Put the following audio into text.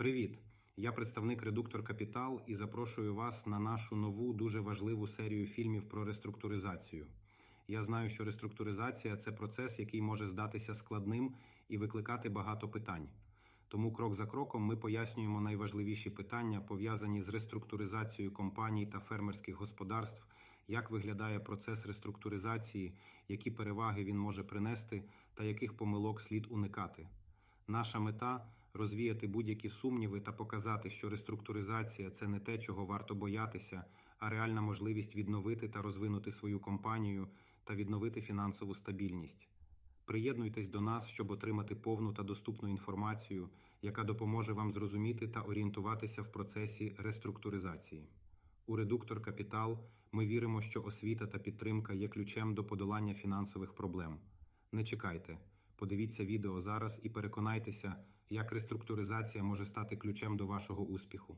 Привіт! Я представник Редуктор Капітал і запрошую вас на нашу нову дуже важливу серію фільмів про реструктуризацію. Я знаю, що реструктуризація це процес, який може здатися складним і викликати багато питань. Тому крок за кроком ми пояснюємо найважливіші питання, пов'язані з реструктуризацією компаній та фермерських господарств, як виглядає процес реструктуризації, які переваги він може принести та яких помилок слід уникати. Наша мета розвіяти будь-які сумніви та показати, що реструктуризація це не те, чого варто боятися, а реальна можливість відновити та розвинути свою компанію та відновити фінансову стабільність. Приєднуйтесь до нас, щоб отримати повну та доступну інформацію, яка допоможе вам зрозуміти та орієнтуватися в процесі реструктуризації. У Редуктор Капітал ми віримо, що освіта та підтримка є ключем до подолання фінансових проблем. Не чекайте, подивіться відео зараз і переконайтеся, як реструктуризація може стати ключем до вашого успіху.